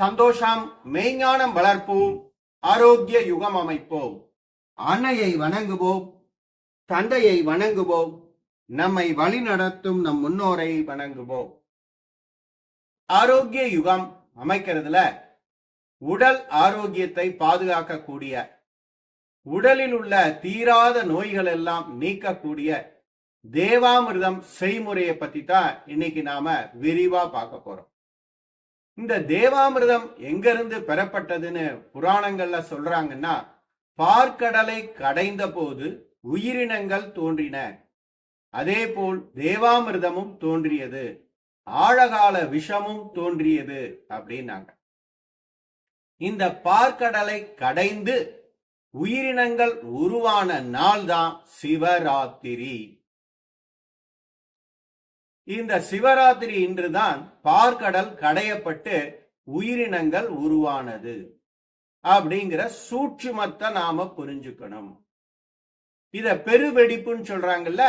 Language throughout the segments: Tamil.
சந்தோஷம் மெய்ஞானம் வளர்ப்போம் ஆரோக்கிய யுகம் அமைப்போம். அன்னையை வணங்குவோம் தந்தையை வணங்குவோம் நம்மை வழிநடத்தும் நம் முன்னோரை வணங்குவோம். ஆரோக்கிய யுகம் அமைக்கிறதுல உடல் ஆரோக்கியத்தை பாதுகாக்கக்கூடிய உடலில் உள்ள தீராத நோய்கள் எல்லாம் நீக்கக்கூடிய தேவாமிர்தம் செய்முறையை பத்தி தான் இன்னைக்கு நாம விரிவா பார்க்க போறோம். இந்த தேவாமிர்தம் எங்கிருந்து பெறப்பட்டதுன்னு புராணங்கள்ல சொல்றாங்கன்னா பார்க்கடலை கடைந்த போது உயிரினங்கள் தோன்றின. அதேபோல் தேவாமிர்தமும் தோன்றியது. ஆழகால விஷமும் தோன்றியது அப்படின்னாங்க. இந்த பார்க்கடலை கடைந்து உயிரினங்கள் உருவான நாள் தான் சிவராத்திரி. இந்த சிவராத்திரி இன்றுதான் பார்க்கடல் கடையப்பட்டு உயிரினங்கள் உருவானது அப்படிங்கிற சூட்சுமத்தை நாம புரிஞ்சுக்கணும். இத பெருவெடிப்புன்னு சொல்றாங்கல்ல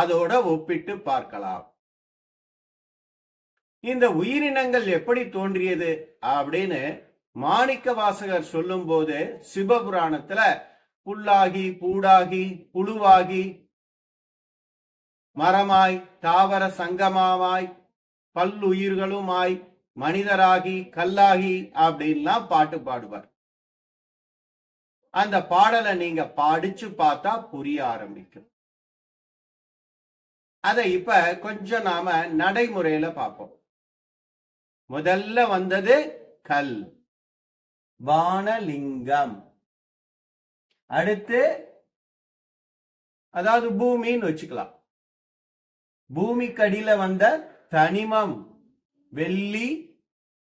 அதோட ஒப்பிட்டு பார்க்கலாம். இந்த உயிரினங்கள் எப்படி தோன்றியது அப்படின்னு மாணிக்க வாசகர் சொல்லும் போது சிவபுராணத்துல புல்லாகி பூடாகி புழுவாகி மரமாய் தாவர சங்கமாவாய் பல்லுயிர்களுமாய் மனிதராகி கல்லாகி அப்படின்லாம் பாட்டு பாடுவார். அந்த பாடலை நீங்க படிச்சு பார்த்தா புரிய ஆரம்பிக்கும். அதை இப்ப கொஞ்சம் நாம நடைமுறையில பார்ப்போம். முதல்ல வந்தது கல் வானலிங்கம். அடுத்து அதாவது பூமின்னு வச்சுக்கலாம். பூமிக்கடியில வந்த தனிமம் வெள்ளி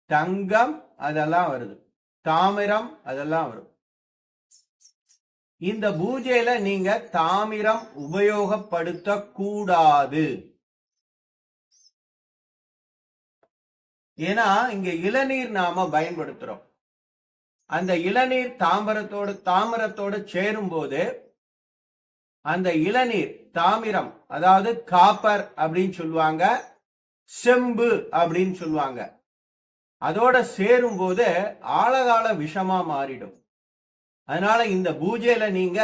தங்கம் அதெல்லாம் வருது. தாமிரம் அதெல்லாம் வரும். இந்த பூஜையில நீங்க தாமிரம் உபயோகப்படுத்த கூடாது ஏன்னா இங்க இளநீர் நாம பயன்படுத்துறோம். அந்த இளநீர் தாமரத்தோட தாமிரத்தோடு சேரும் போது அந்த இளநீர் தாமிரம் அதாவது காப்பர் அப்படின்னு சொல்லுவாங்க செம்பு அப்படின்னு சொல்லுவாங்க. அதோட சேரும் போது ஆழகால விஷமா மாறிடும். அதனால இந்த பூஜையில நீங்க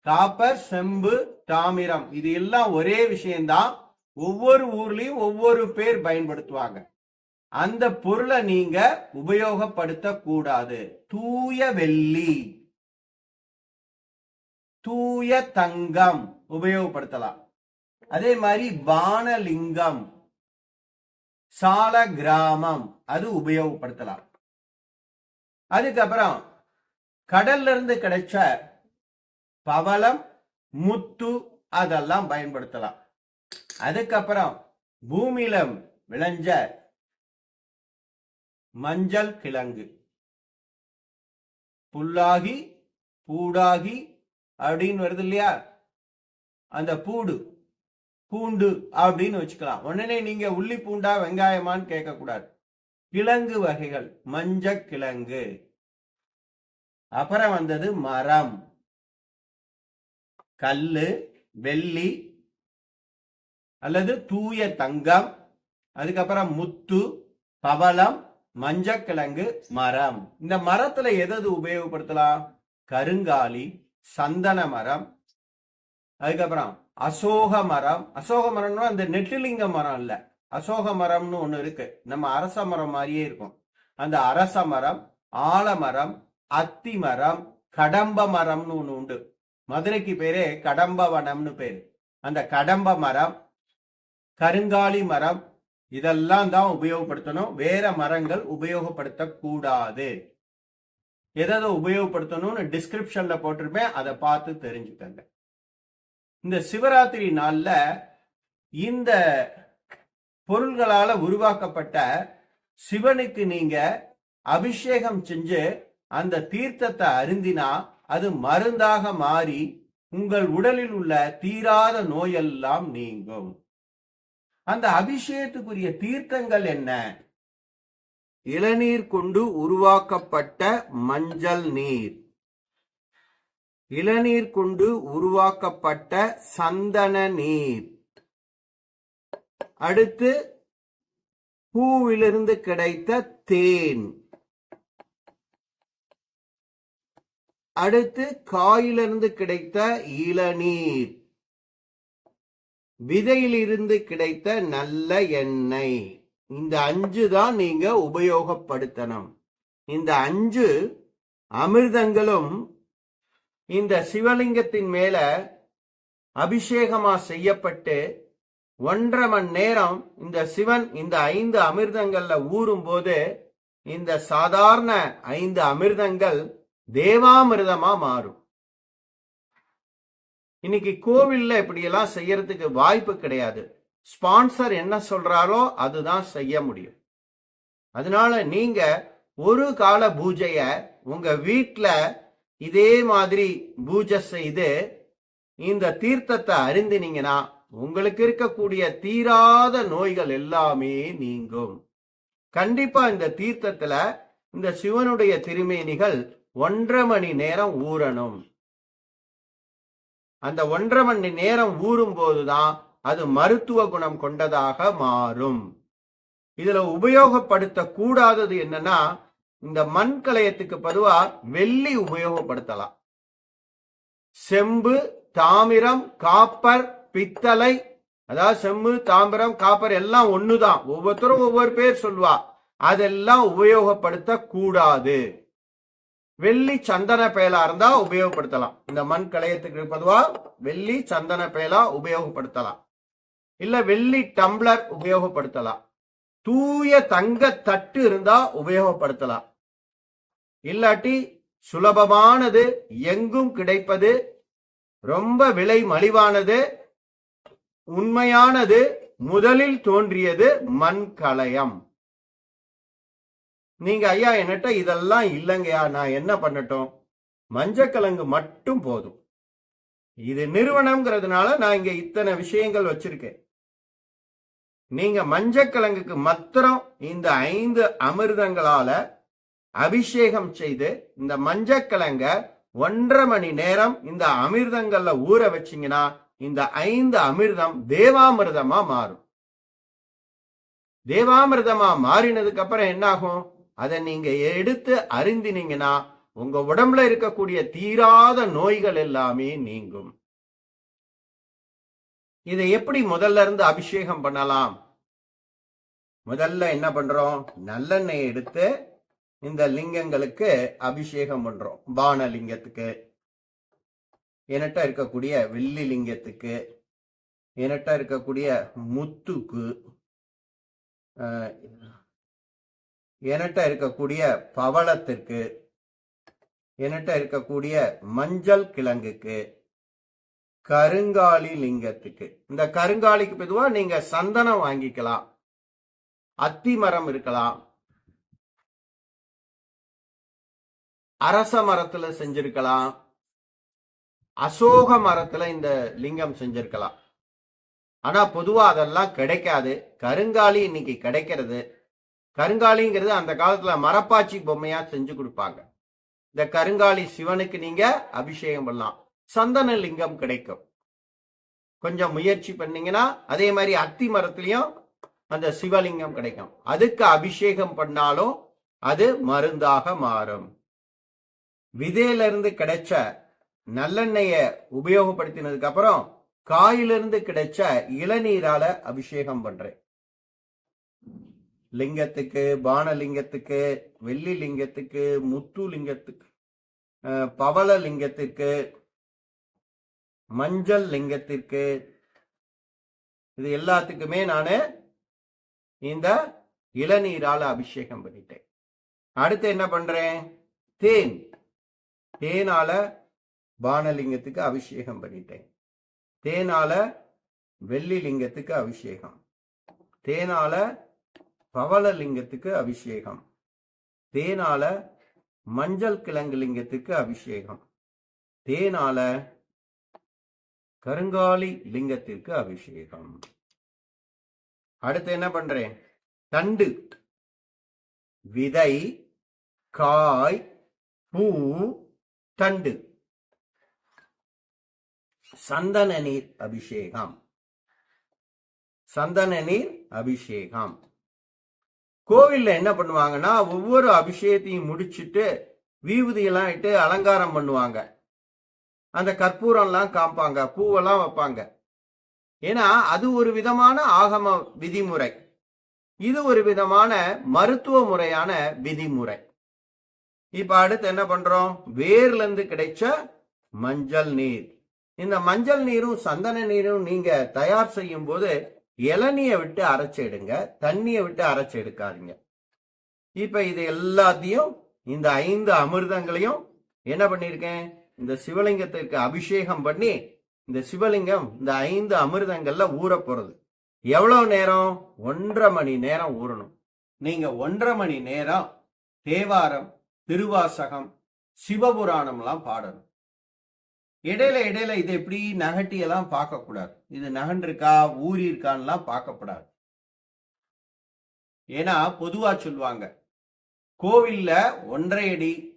காப்பர் செம்பு தாமிரம் இது எல்லாம் ஒரே விஷயம்தான். ஒவ்வொரு ஊர்லயும் ஒவ்வொரு பேர் பயன்படுத்துவாங்க. அந்த பொருளை நீங்க உபயோகப்படுத்த கூடாது தூய வெள்ளி. தூய தங்கம் உபயோகப்படுத்தலாம். அதே மாதிரி வானலிங்கம் சால கிராமம் அது உபயோகப்படுத்தலாம். அதுக்கப்புறம் கடல்ல இருந்து கிடைச்ச பவளம் முத்து அதெல்லாம் பயன்படுத்தலாம். அதுக்கப்புறம் பூமியில விளைஞ்ச மஞ்சள் கிழங்கு. புல்லாகி பூடாகி அப்படின்னு வருது இல்லையா? அந்த பூடு பூண்டு அப்படின்னு வச்சுக்கலாம். உடனே நீங்க உள்ளி பூண்டா வெங்காயமான்னு கேட்கக்கூடாது. கிழங்கு வகைகள் மஞ்ச கிழங்கு. அப்புறம் வந்தது மரம். கல்லு வெள்ளி அல்லது தூய தங்கம். அதுக்கப்புறம் முத்து பவளம் மஞ்சக்கிழங்கு மரம். இந்த மரத்துல எதது உபயோகப்படுத்தலாம்? கருங்காலி சந்தன மரம் அதுக்கப்புறம் அசோக மரம். அசோக மரம்னா அந்த நெட்டிலிங்க மரம் இல்ல. அசோக மரம்னு ஒண்ணு இருக்கு. நம்ம அரச மரம் மாதிரியே இருக்கும். அந்த அரச மரம் ஆலமரம் அத்தி மரம் கடம்ப மரம்னு ஒண்ணு உண்டு. மதுரைக்கு பேரே கடம்ப வனம்னு பேரு. அந்த கடம்ப மரம் கருங்காலி மரம் இதெல்லாம் தான் உபயோகப்படுத்தணும். வேற மரங்கள் உபயோகப்படுத்தக்கூடாது. எதாவது உபயோகப்படுத்தணும்னு டிஸ்கிரிப்ஷன்ல போட்டிருப்பேன். அதை பார்த்து தெரிஞ்சுக்கங்க. இந்த சிவராத்திரி நாள்ல இந்த பொருள்களால உருவாக்கப்பட்ட சிவனுக்கு நீங்க அபிஷேகம் செஞ்சு அந்த தீர்த்தத்தை அருந்தினா அது மருந்தாக மாறி உங்கள் உடலில் உள்ள தீராத நோயெல்லாம் நீங்கும். அந்த அபிஷேகத்துக்குரிய தீர்த்தங்கள் என்ன? இளநீர் கொண்டு உருவாக்கப்பட்ட மஞ்சள் நீர். இளநீர் கொண்டு உருவாக்கப்பட்ட சந்தன நீர். அடுத்து பூவிலிருந்து கிடைத்த தேன். அடுத்து காயிலிருந்து கிடைத்த இளநீர். விதையிலிருந்து கிடைத்த நல்ல எண்ணெய். இந்த அஞ்சு தான் நீங்க உபயோகப்படுத்தணும். இந்த அஞ்சு அமிர்தங்களும் இந்த சிவலிங்கத்தின் மேல அபிஷேகமா செய்யப்பட்டு ஒன்றரை மணி நேரம் இந்த சிவன் இந்த ஐந்து அமிர்தங்கள்ல ஊறும் போது இந்த சாதாரண ஐந்து அமிர்தங்கள் தேவாமிர்தமா மாறும். இன்னைக்கு கோவில்ல இப்படியெல்லாம் செய்யறதுக்கு வாய்ப்பு கிடையாது. ஸ்பான்சர் என்ன சொல்றாரோ அதுதான் செய்ய முடியும். அதனால நீங்க ஒரு கால பூஜைய உங்க வீட்டில் இதே மாதிரி பூஜை செய்து இந்த தீர்த்தத்தை அறிந்தினீங்கன்னா உங்களுக்கு இருக்கக்கூடிய தீராத நோய்கள் எல்லாமே நீங்கும். கண்டிப்பா இந்த தீர்த்தத்துல இந்த சிவனுடைய திருமேனிகள் ஒன்றரை மணி நேரம் ஊறணும். அந்த ஒன்றரை மணி நேரம் ஊறும் போதுதான் அது மருத்துவ குணம் கொண்டதாக மாறும். இதுல உபயோகப்படுத்த கூடாதது என்னன்னா இந்த மண் கலையத்துக்கு பதுவா வெள்ளி உபயோகப்படுத்தலாம். செம்பு தாமிரம் காப்பர் பித்தளை அதாவது செம்பு தாமிரம் காப்பர் எல்லாம் ஒண்ணுதான். ஒவ்வொருத்தரும் ஒவ்வொரு பேர் சொல்வா அதெல்லாம் உபயோகப்படுத்த கூடாது வெள்ளி சந்தன பேலா இருந்தா உபயோகப்படுத்தலாம். இந்த மண் கலையத்துக்கு பதுவா வெள்ளி சந்தன பேலா உபயோகப்படுத்தலாம். இல்ல வெள்ளி டம்ளர் உபயோகப்படுத்தலாம். தூய தங்க தட்டு இருந்தா உபயோகப்படுத்தலாம். இல்லாட்டி சுலபமானது எங்கும் கிடைப்பது ரொம்ப விலை மலிவானது உண்மையானது முதலில் தோன்றியது மண் கலயம். நீங்க ஐயா என்னட்ட இதெல்லாம் இல்லைங்கய்யா நான் என்ன பண்ணட்டும்? மஞ்சக்கிழங்கு மட்டும் போதும். இது நிறுவனம்ங்கிறதுனால நான் இங்க இத்தனை விஷயங்கள் வச்சிருக்கேன். நீங்க மஞ்சக்கிழங்குக்கு மாத்திரம் இந்த ஐந்து அமிர்தங்களால அபிஷேகம் செய்து இந்த மஞ்சக்கிழங்க ஒன்றரை மணி நேரம் இந்த அமிர்தங்கள்ல ஊற வச்சிங்கன்னா இந்த ஐந்து அமிர்தம் தேவாமிர்தமா மாறும். தேவாமிர்தமா மாறினதுக்கு அப்புறம் என்னாகும்? அதை நீங்க எடுத்து அறிந்தினீங்கன்னா உங்க உடம்புல இருக்கக்கூடிய தீராத நோய்கள் எல்லாமே நீங்கும். இதை எப்படி முதல்ல இருந்து அபிஷேகம் பண்ணலாம்? முதல்ல என்ன பண்றோம்? நல்லெண்ணெய் எடுத்து இந்த லிங்கங்களுக்கு அபிஷேகம் பண்றோம். பான லிங்கத்துக்கு என்கிட்ட இருக்கக்கூடிய வெள்ளி லிங்கத்துக்கு என்கிட்ட இருக்கக்கூடிய முத்துக்கு என்கிட்ட இருக்கக்கூடிய பவளத்திற்கு என்கிட்ட இருக்கக்கூடிய மஞ்சள் கிழங்குக்கு கருங்காலி லிங்கத்துக்கு. இந்த கருங்காலிக்கு பொதுவா நீங்க சந்தனம் வாங்கிக்கலாம். அத்தி மரம் இருக்கலாம். அரச மரத்துல செஞ்சிருக்கலாம். அசோக மரத்துல இந்த லிங்கம் செஞ்சிருக்கலாம். ஆனா பொதுவா அதெல்லாம் கிடைக்காது. கருங்காலி இன்னைக்கு கிடைக்கிறது. கருங்காலிங்கிறது அந்த காலத்துல மரப்பாச்சி பொம்மையா செஞ்சு கொடுப்பாங்க. இந்த கருங்காலி சிவனுக்கு நீங்க அபிஷேகம் பண்ணலாம். சந்தன லிங்கம் கிடைக்கும். கொஞ்சம் முயற்சி பண்ணீங்கன்னா அதே மாதிரி அத்தி மரத்துலயும் அந்த சிவலிங்கம் கிடைக்கும். அதுக்கு அபிஷேகம் பண்ணாலும் அது மருந்தாக மாறும். விதையிலிருந்து கிடைச்ச நல்லெண்ணெய உபயோகப்படுத்தினதுக்கு அப்புறம் காயிலிருந்து கிடைச்ச இளநீரால அபிஷேகம் பண்றேன். லிங்கத்துக்கு பானலிங்கத்துக்கு வெள்ளி லிங்கத்துக்கு முத்து லிங்கத்துக்கு பவள லிங்கத்துக்கு மஞ்சள் லிங்கத்திற்கு. இது எல்லாத்துக்குமே நான் இந்த இளநீரால அபிஷேகம் பண்ணிட்டேன். அடுத்து என்ன பண்றேன்? தேன். தேனால பானலிங்கத்துக்கு அபிஷேகம் பண்ணிட்டேன். தேனால வெள்ளி லிங்கத்துக்கு அபிஷேகம். தேனால பவள லிங்கத்துக்கு அபிஷேகம். தேனால மஞ்சள் கிழங்கு லிங்கத்துக்கு அபிஷேகம். தேனால கருங்காலி லிங்கத்திற்கு அபிஷேகம். அடுத்து என்ன பண்றேன்? தண்டு விதை காய் பூ தண்டு. சந்தன நீர் அபிஷேகம். சந்தன நீர் அபிஷேகம். கோவில்ல என்ன பண்ணுவாங்கன்னா ஒவ்வொரு அபிஷேகத்தையும் முடிச்சுட்டு வீபூதியெல்லாம் இட்டு அலங்காரம் பண்ணுவாங்க. அந்த கற்பூரம்லாம் காம்பாங்க பூவெல்லாம் வைப்பாங்க. ஏன்னா அது ஒரு விதமான ஆகம விதிமுறை. இது ஒரு விதமான மருத்துவ முறையான விதிமுறை. இப்ப அடுத்து என்ன பண்றோம்? வேர்ல இருந்து கிடைச்ச மஞ்சள் நீர். இந்த மஞ்சள் நீரும் சந்தன நீரும் நீங்க தயார் செய்யும் போது இளநிய விட்டு அரைச்சி எடுங்க தண்ணிய விட்டு அரைச்சி எடுக்காதீங்க. இப்ப இது எல்லாத்தையும் இந்த ஐந்து அமிர்தங்களையும் என்ன பண்ணிருக்கேன் இந்த சிவலிங்கத்திற்கு அபிஷேகம் பண்ணி இந்த சிவலிங்கம் இந்த ஐந்து அமிர்தங்கள்ல ஊற போறது. எவ்வளவு நேரம்? ஒன்றரை மணி நேரம் ஊறணும். நீங்க ஒன்றரை மணி நேரம் தேவாரம் திருவாசகம் சிவபுராணம்லாம் பாடணும். இடையில இடையில இது எப்படி நகட்டியெல்லாம் பார்க்கக்கூடாது? பார்க்க கூடாது இது நகண்டிருக்கா? ஊறி இருக்கான்லாம் பார்க்கப்படாது ஏன்னா பொதுவா சொல்லுவாங்க கோவில்ல ஒன்றரை அடி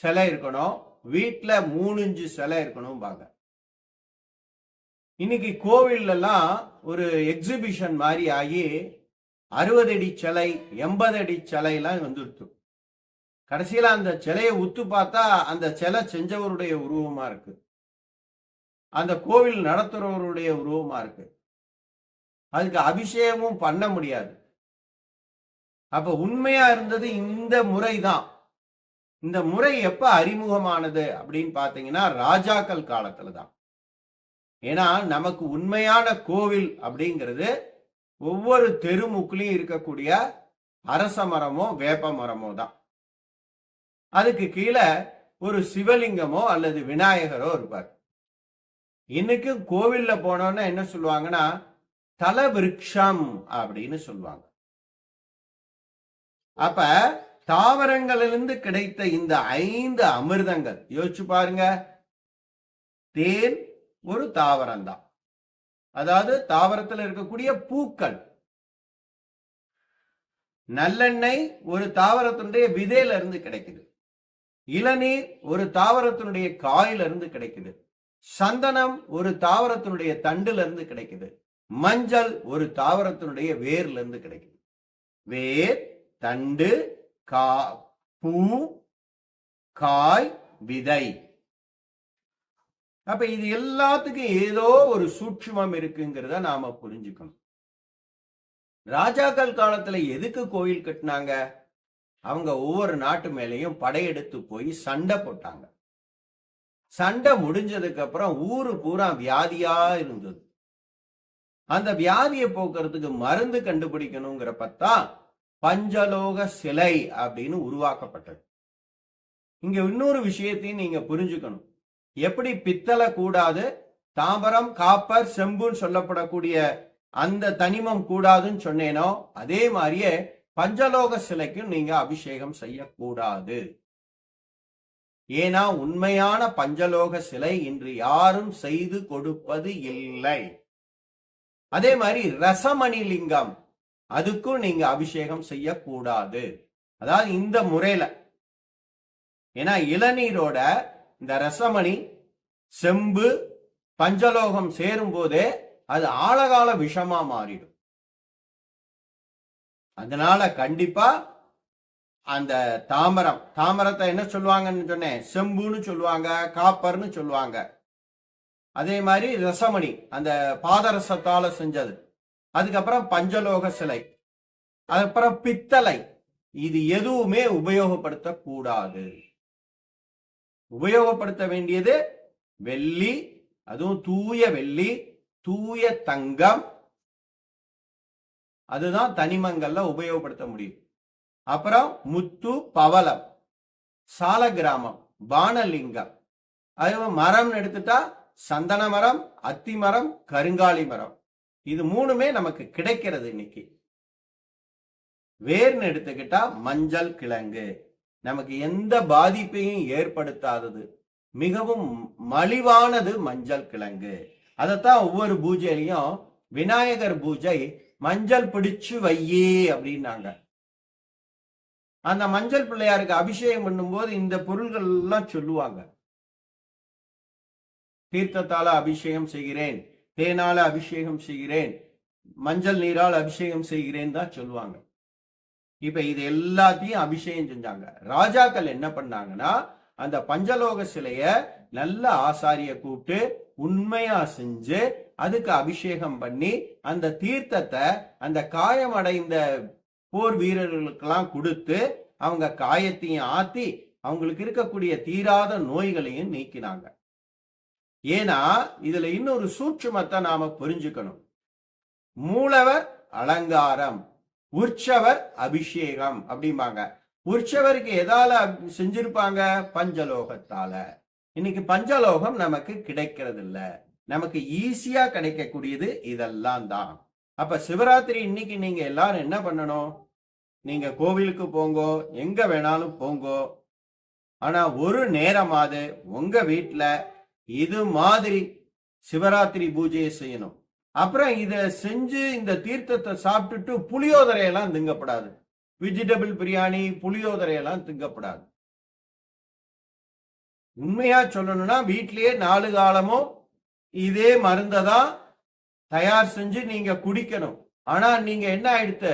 சிலை இருக்கணும். வீட்டில் மூணு இஞ்சு சிலை இருக்கணும் பாங்க இன்னைக்கு கோவில்லலாம் ஒரு எக்ஸிபிஷன் மாதிரி ஆகி அறுபது அடி சிலை எண்பது அடி சிலையெல்லாம் வந்துடுச்சு கடைசியில் அந்த சிலையை உத்து பார்த்தா அந்த சிலை செஞ்சவருடைய உருவமா இருக்கு. அந்த கோவில் நடத்துறவருடைய உருவமா இருக்கு. அதுக்கு அபிஷேகமும் பண்ண முடியாது. அப்ப உண்மையா இருந்தது இந்த முறை தான் இந்த முறை எப்ப அறிமுகமானது அப்படின்னு பாத்தீங்கன்னா ராஜாக்கள் காலத்துல தான் ஏன்னா நமக்கு உண்மையான கோவில் அப்படிங்கிறது ஒவ்வொரு தெருமுக்குலையும் இருக்கக்கூடிய அரச மரமோ வேப்ப மரமோ தான். அதுக்கு கீழே ஒரு சிவலிங்கமோ அல்லது விநாயகரோ இருப்பார். இன்னைக்கும் கோவில்ல போனோம்னா என்ன சொல்லுவாங்கன்னா தல விருட்சம் அப்படின்னு சொல்லுவாங்க. அப்ப தாவரங்களிலிருந்து கிடைத்த இந்த ஐந்து அமிர்தங்கள் யோசிச்சு பாருங்க. தேன் ஒரு தாவரம் தான் அதாவது தாவரத்தில் இருக்கக்கூடிய பூக்கள். நல்லெண்ணெய் ஒரு தாவரத்தினுடைய விதையில இருந்து கிடைக்குது. இளநீர் ஒரு தாவரத்தினுடைய காயில இருந்து கிடைக்குது. சந்தனம் ஒரு தாவரத்தினுடைய தண்டுல இருந்து கிடைக்குது. மஞ்சள் ஒரு தாவரத்தினுடைய வேர்ல இருந்து கிடைக்குது. வேர் தண்டு கா பூ காய் விதை. அப்ப இது எல்லாத்துக்கும் ஏதோ ஒரு சூட்சுமம் இருக்குங்கிறத நாம புரிஞ்சுக்கணும். ராஜாக்கள் காலத்துல எதுக்கு கோயில் கட்டினாங்க? அவங்க ஒவ்வொரு நாட்டு மேலையும் படையெடுத்து போய் சண்டை போட்டாங்க. சண்டை முடிஞ்சதுக்கு அப்புறம் ஊரு பூரா வியாதியா இருந்தது. அந்த வியாதியை போக்குறதுக்கு மருந்து கண்டுபிடிக்கணுங்கிறப்பத்தான் பஞ்சலோக சிலை அப்படின்னு உருவாக்கப்பட்டது. இங்க இன்னொரு விஷயத்தையும் நீங்க புரிஞ்சுக்கணும். எப்படி பித்தளை கூடாது தாம்பரம் காப்பர் செம்புன்னு சொல்லப்படக்கூடிய அந்த தனிமம் கூடாதுன்னு சொன்னேனோ அதே மாதிரியே பஞ்சலோக சிலைக்கும் நீங்க அபிஷேகம் செய்யக்கூடாது. ஏன்னா உண்மையான பஞ்சலோக சிலை இன்று யாரும் செய்து கொடுப்பது இல்லை. அதே மாதிரி ரசமணி லிங்கம் அதுக்கும் நீங்க அபிஷேகம் செய்யக்கூடாது. அதாவது இந்த முறையில. ஏன்னா இளநீரோட இந்த ரசமணி செம்பு பஞ்சலோகம் சேரும் போதே அது ஆழகால விஷமா மாறிடும். அதனால கண்டிப்பா அந்த தாமரம் தாமரத்தை என்ன சொல்லுவாங்கன்னு சொன்னேன். செம்புன்னு சொல்லுவாங்க காப்பர்னு சொல்லுவாங்க. அதே மாதிரி ரசமணி அந்த பாதரசத்தால செஞ்சது. அதுக்கப்புறம் பஞ்சலோக சிலை. அதுக்கப்புறம் பித்தளை. இது எதுவுமே உபயோகப்படுத்தக்கூடாது. உபயோகப்படுத்த வேண்டியது வெள்ளி அதுவும் தூய வெள்ளி தூய தங்கம். அதுதான் தனிமங்கள்ல உபயோகப்படுத்த முடியும். அப்புறம் முத்து பவளம் சால கிராமம் பானலிங்கம் அது மரம் எடுத்துட்டா சந்தன மரம் அத்தி மரம் கருங்காலி மரம். இது மூணுமே நமக்கு கிடைக்கிறது இன்னைக்கு. வேர்னு எடுத்துக்கிட்டா மஞ்சள் கிழங்கு. நமக்கு எந்த பாதிப்பையும் ஏற்படுத்தாதது. மிகவும் மலிவானது மஞ்சள் கிழங்கு. அதைத்தான் ஒவ்வொரு பூஜையிலையும் விநாயகர் பூஜை மஞ்சள் பிடிச்சு வையே அப்படின்னாங்க. அந்த மஞ்சள் பிள்ளையாருக்கு அபிஷேகம் பண்ணும்போது இந்த பொருள்கள் எல்லாம் சொல்லுவாங்க. தீர்த்தத்தால அபிஷேகம் செய்கிறேன். தேனால அபிஷேகம் செய்கிறேன். மஞ்சள் நீரால் அபிஷேகம் செய்கிறேன் தான் சொல்லுவாங்க. இப்ப இது எல்லாத்தையும் அபிஷேகம் செஞ்சாங்க. ராஜாக்கள் என்ன பண்ணாங்கன்னா அந்த பஞ்சலோக சிலைய நல்ல ஆசாரிய கூப்பிட்டு உண்மையா செஞ்சு அதுக்கு அபிஷேகம் பண்ணி அந்த தீர்த்தத்தை அந்த காயமடைந்த போர் வீரர்களுக்கெல்லாம் கொடுத்து அவங்க காயத்தையும் ஆத்தி அவங்களுக்கு இருக்கக்கூடிய தீராத நோய்களையும் நீக்கினாங்க. ஏன்னா இதுல இன்னொரு சூட்சுமத்தை நாம புரிஞ்சுக்கணும். மூலவர் அலங்காரம் உற்சவர் அபிஷேகம் அப்படிம்பாங்க. உற்சவருக்கு எதால செஞ்சிருப்பாங்க? பஞ்சலோகத்தால. இன்னைக்கு பஞ்சலோகம் நமக்கு கிடைக்கிறது இல்ல நமக்கு ஈஸியா கிடைக்கக்கூடியது இதெல்லாம் தான். அப்ப சிவராத்திரி இன்னைக்கு நீங்க எல்லாரும் என்ன பண்ணணும்? நீங்க கோவிலுக்கு போங்கோ எங்க வேணாலும் போங்கோ. ஆனா ஒரு நேரமாவது உங்க வீட்டுல இது மாதிரி சிவராத்திரி பூஜையை செய்யணும். அப்புறம் இதை செஞ்சு இந்த தீர்த்தத்தை சாப்பிட்டுட்டு புளியோதரையெல்லாம் திங்கப்படாது. வெஜிடபிள் பிரியாணி புளியோதரையெல்லாம் திங்கப்படாது. உண்மையா சொல்லணும்னா வீட்டிலேயே நாலு காலமும் இதே மருந்தை தான் தயார் செஞ்சு நீங்க குடிக்கணும். ஆனா நீங்க என்ன ஆயிடுத்த?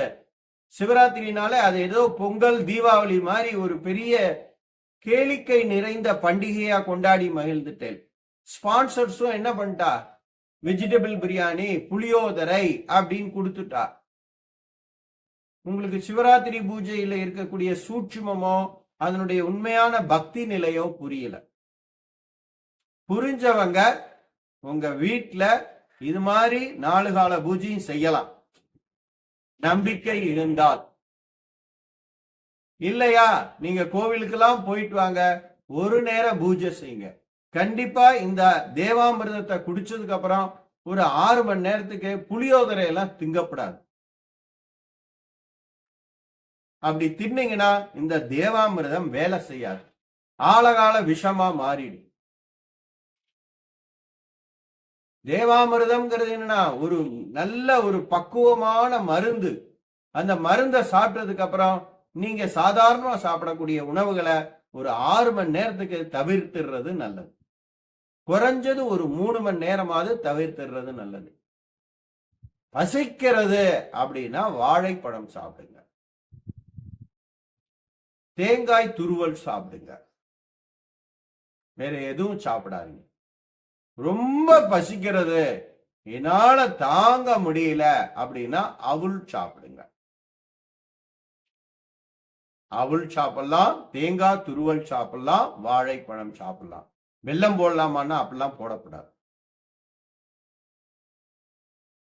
சிவராத்திரினால அது ஏதோ பொங்கல் தீபாவளி மாதிரி ஒரு பெரிய கேளிக்கை நிறைந்த பண்டிகையா கொண்டாடி மகிழ்ந்துட்டேன். ஸ்பான்சர்ஸும் என்ன பண்ணிட்டா? வெஜிடபிள் பிரியாணி புளியோதரை அப்படின்னு கொடுத்துட்டா. உங்களுக்கு சிவராத்திரி பூஜையில இருக்கக்கூடிய சூட்சுமமோ அதனுடைய உண்மையான பக்தி நிலையோ புரியல. புரிஞ்சவங்க உங்க வீட்டுல இது மாதிரி நாலு கால பூஜையும் செய்யலாம். நம்பிக்கை இருந்தால். இல்லையா? நீங்க கோவிலுக்கெல்லாம் போயிட்டு வாங்க. ஒரு நேரம் பூஜை செய்யுங்க. கண்டிப்பா இந்த தேவாமிர்தத்தை குடிச்சதுக்கு அப்புறம் ஒரு ஆறு மணி நேரத்துக்கு புளியோதரை எல்லாம் திங்கப்படாது. அப்படி தின்னீங்கன்னா இந்த தேவாமிர்தம் வேலை செய்யாது. ஆழகால விஷமா மாறிடும். தேவாமிர்தம்ங்கிறது என்னன்னா ஒரு நல்ல ஒரு பக்குவமான மருந்து. அந்த மருந்தை சாப்பிட்டதுக்கு அப்புறம் நீங்க சாதாரணமா சாப்பிடக்கூடிய உணவுகளை ஒரு ஆறு மணி நேரத்துக்கு தவிர்த்துறது நல்லது. குறைஞ்சது ஒரு மூணு மணி நேரமாவது தவிர்த்துறது நல்லது. பசிக்கிறது அப்படின்னா வாழைப்பழம் சாப்பிடுங்க. தேங்காய் துருவல் சாப்பிடுங்க. வேற எதுவும் சாப்பிடாதீங்க. ரொம்ப பசிக்கிறது என்னால தாங்க முடியல அப்படின்னா அவுள் சாப்பிடுங்க. அவுள் சாப்பிடலாம் தேங்காய் துருவல் சாப்பிடலாம் வாழைப்பழம் சாப்பிடலாம். வெள்ளம் போடலாமான்னா அப்படிலாம் போடக்கூடாது.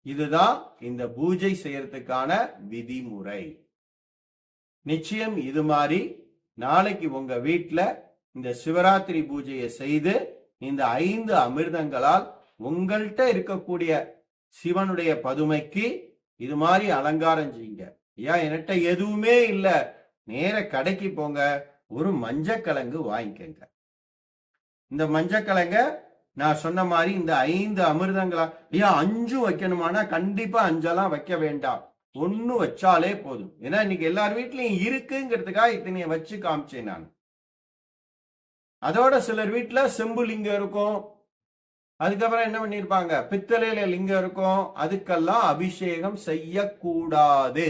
இதுதான் இந்த பூஜை செய்யறதுக்கான விதிமுறை. நிச்சயம் இது மாதிரி நாளைக்கு உங்க வீட்டில் இந்த சிவராத்திரி பூஜையை செய்து இந்த ஐந்து அமிர்தங்களால் உங்கள்கிட்ட இருக்கக்கூடிய சிவனுடைய பதுமைக்கு இது மாதிரி அலங்காரம் செய்யுங்க. ஐயா என்கிட்ட எதுவுமே இல்லை. நேர கடைக்கு போங்க. ஒரு மஞ்சக்கிழங்கு வாங்கிக்கங்க. இந்த மஞ்சக்கிழங்க நான் சொன்ன மாதிரி இந்த ஐந்து அமிர்தங்களா ஐயா அஞ்சும் வைக்கணுமானா கண்டிப்பா அஞ்செல்லாம் வைக்க வேண்டாம். ஒன்னு வச்சாலே போதும். ஏன்னா இன்னைக்கு எல்லார் வீட்லயும் இருக்குங்கிறதுக்காக இத்தனைய வச்சு காமிச்சேன் நான். அதோட சிலர் வீட்டுல செம்பு லிங்கம் இருக்கும். அதுக்கப்புறம் என்ன பண்ணிருப்பாங்க பித்தளையில லிங்கம் இருக்கும். அதுக்கெல்லாம் அபிஷேகம் செய்யக்கூடாது.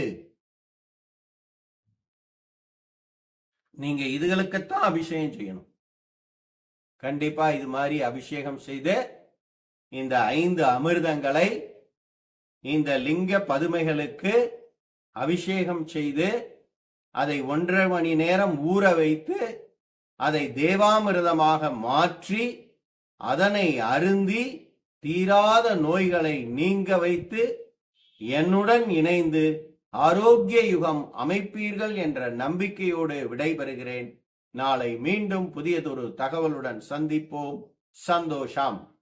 நீங்க இதுகளுக்குத்தான் அபிஷேகம் செய்யணும். கண்டிப்பா இது மாதிரி அபிஷேகம் செய்து இந்த ஐந்து அமிர்தங்களை இந்த லிங்க பதுமைகளுக்கு அபிஷேகம் செய்து அதை ஒன்றரை மணி நேரம் ஊற வைத்து அதை தேவாமிர்தமாக மாற்றி அதனை அருந்தி தீராத நோய்களை நீங்க வைத்து என்னுடன் இணைந்து ஆரோக்கிய யுகம் அமைப்பீர்கள் என்ற நம்பிக்கையோடு விடைபெறுகிறேன். நாளை மீண்டும் புதியதொரு தகவலுடன் சந்திப்போம். சந்தோஷம்.